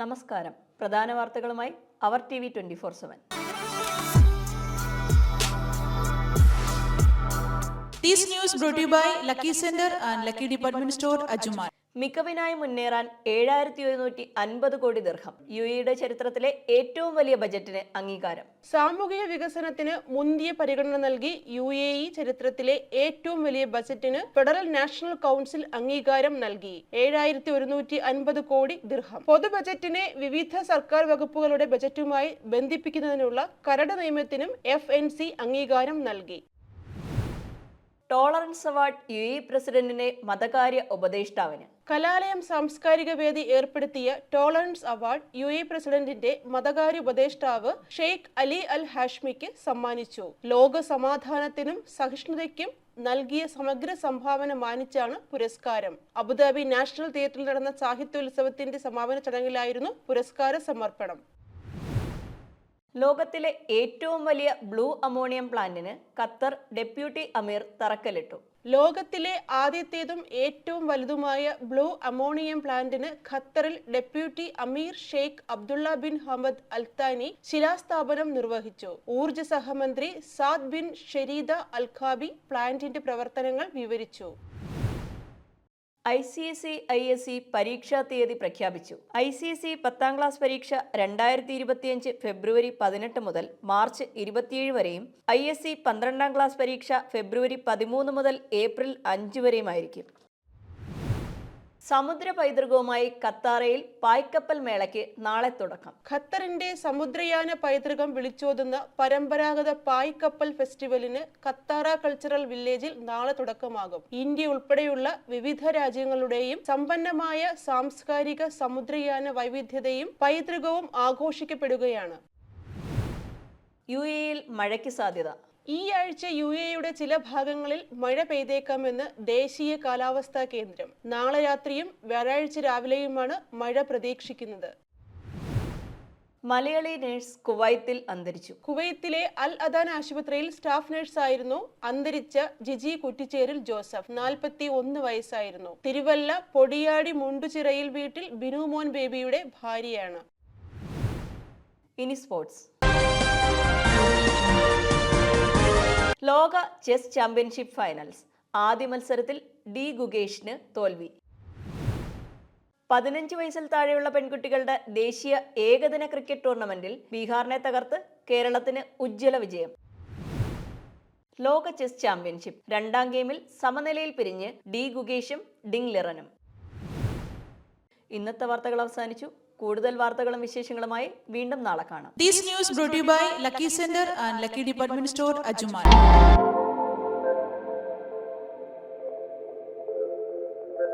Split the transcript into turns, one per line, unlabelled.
നമസ്കാരം പ്രധാന വാർത്തകളുമായി അവർ T V twenty four seven
This news brought to you by Lucky Sender and Lucky Department Store, Ajuman.
മികവിനായി മുന്നേറാൻ ഏഴായിരത്തി ഒരുന്നൂറ്റി അൻപത് കോടി ദീർഘം യു എയുടെ ചരിത്രത്തിലെ ഏറ്റവും വലിയ ബജറ്റിന് അംഗീകാരം.
സാമൂഹിക വികസനത്തിന് മുന്തിയ പരിഗണന നൽകി യു എ ഇ ചരിത്രത്തിലെ ഏറ്റവും വലിയ ബജറ്റിന് ഫെഡറൽ നാഷണൽ കൗൺസിൽ അംഗീകാരം നൽകി. ഏഴായിരത്തി ഒരുന്നൂറ്റി അൻപത് കോടി ദീർഘം പൊതു ബജറ്റിനെ വിവിധ സർക്കാർ വകുപ്പുകളുടെ ബജറ്റുമായി ബന്ധിപ്പിക്കുന്നതിനുള്ള കരട് നിയമത്തിനും എഫ് അംഗീകാരം നൽകി.
ടോളറൻസ് അവാർഡ് യു എ പ്രസിഡന്റിനെ മതകാര്യ ഉപദേഷ്ടാവിന്
കലാലയം സാംസ്കാരിക വേദി ഏർപ്പെടുത്തിയ ടോളറൻസ് അവാർഡ് യു എ പ്രസിഡന്റിന്റെ മതകാര്യ ഉപദേഷ്ടാവ് ഷെയ്ഖ് അലി അൽ ഹാഷ്മിക്ക് സമ്മാനിച്ചു. ലോക സമാധാനത്തിനും സഹിഷ്ണുതയ്ക്കും നൽകിയ സമഗ്ര സംഭാവന മാനിച്ചാണ് പുരസ്കാരം. അബുദാബി നാഷണൽ തിയേറ്ററിൽ നടന്ന സാഹിത്യോത്സവത്തിന്റെ സമാപന ചടങ്ങിലായിരുന്നു പുരസ്കാര സമർപ്പണം.
ലോകത്തിലെ ഏറ്റവും വലിയ ബ്ലൂ അമോണിയം പ്ലാന്റിന് ഖത്തർ ഡെപ്യൂട്ടി അമീർ തറക്കല്ലിട്ടു.
ലോകത്തിലെ ആദ്യത്തേതും ഏറ്റവും വലുതുമായ ബ്ലൂ അമോണിയം പ്ലാന്റിന് ഖത്തറിൽ ഡെപ്യൂട്ടി അമീർ Sheikh Abdullah bin Hamad Al Thani ശിലാസ്ഥാപനം നിർവഹിച്ചു. ഊർജ സഹമന്ത്രി സാദ് ബിൻ ഷെരീദ അൽഖാബി പ്ലാന്റിന്റെ പ്രവർത്തനങ്ങൾ വിവരിച്ചു.
I C S C I S C പരീക്ഷാ തീയതി പ്രഖ്യാപിച്ചു. ഐ സി എസ് സി പത്താം ക്ലാസ് പരീക്ഷ രണ്ടായിരത്തി ഇരുപത്തിയഞ്ച് ഫെബ്രുവരി പതിനെട്ട് മുതൽ മാർച്ച് ഇരുപത്തിയേഴ് വരെയും ഐ എസ് സി പന്ത്രണ്ടാം ക്ലാസ് പരീക്ഷ ഫെബ്രുവരി പതിമൂന്ന് മുതൽ ഏപ്രിൽ അഞ്ച് വരെയുമായിരിക്കും. സമുദ്ര പൈതൃകവുമായി ഖത്താറയിൽ പായ്ക്കപ്പൽ മേളയ്ക്ക് നാളെ തുടക്കം.
ഖത്തറിന്റെ സമുദ്രയാന പൈതൃകം വിളിച്ചോതുന്ന പരമ്പരാഗത പായ്ക്കപ്പൽ കപ്പൽ ഫെസ്റ്റിവലിന് ഖത്താറ കൾച്ചറൽ വില്ലേജിൽ നാളെ തുടക്കമാകും. ഇന്ത്യ ഉൾപ്പെടെയുള്ള വിവിധ രാജ്യങ്ങളുടെയും സമ്പന്നമായ സാംസ്കാരിക സമുദ്രയാന വൈവിധ്യതയും പൈതൃകവും ആഘോഷിക്കപ്പെടുകയാണ്.
യു എയിൽ മഴയ്ക്ക് സാധ്യത.
ഈ ആഴ്ച യു എയുടെ ചില ഭാഗങ്ങളിൽ മഴ പെയ്തേക്കാമെന്ന് ദേശീയ കാലാവസ്ഥാ കേന്ദ്രം. നാളെ രാത്രിയും വ്യാഴാഴ്ച രാവിലെയുമാണ് മഴ പ്രതീക്ഷിക്കുന്നത്.
മലയാളി നഴ്സ് കുവൈത്തിൽ അന്തരിച്ചു.
കുവൈത്തിലെ അൽ അദാൻ ആശുപത്രിയിൽ സ്റ്റാഫ് നഴ്സായിരുന്നു അന്തരിച്ച ജിജി കുറ്റിച്ചേരിൽ ജോസഫ്. നാൽപ്പത്തി ഒന്ന് വയസ്സായിരുന്നു. തിരുവല്ല പൊടിയാടി മുണ്ടുചിറയിൽ വീട്ടിൽ ബിനുമോൻ ബേബിയുടെ ഭാര്യയാണ്.
ഇനി സ്പോർട്സ്. ലോക ചെസ് ചാമ്പ്യൻഷിപ്പ് ഫൈനൽസ്. ആദ്യ മത്സരത്തിൽ ഡി ഗുഗേഷിന് തോൽവി. പതിനഞ്ച് വയസ്സിൽ താഴെയുള്ള പെൺകുട്ടികളുടെ ദേശീയ ഏകദിന ക്രിക്കറ്റ് ടൂർണമെന്റിൽ ബീഹാറിനെ തകർത്ത് കേരളത്തിന് ഉജ്ജ്വല വിജയം. ലോക ചെസ് ചാമ്പ്യൻഷിപ്പ് രണ്ടാം ഗെയിമിൽ സമനിലയിൽ പിരിഞ്ഞ് ഡി ഗുഗേഷും ഡിങ് ലിറനും. ഇന്നത്തെ വാർത്തകൾ അവസാനിച്ചു. കൂടുതൽ വാർത്തകളും വിശേഷങ്ങളുമായി വീണ്ടും നാളെ കാണാം
brought to you by Lucky Center and Lucky Department Store, Ajuman.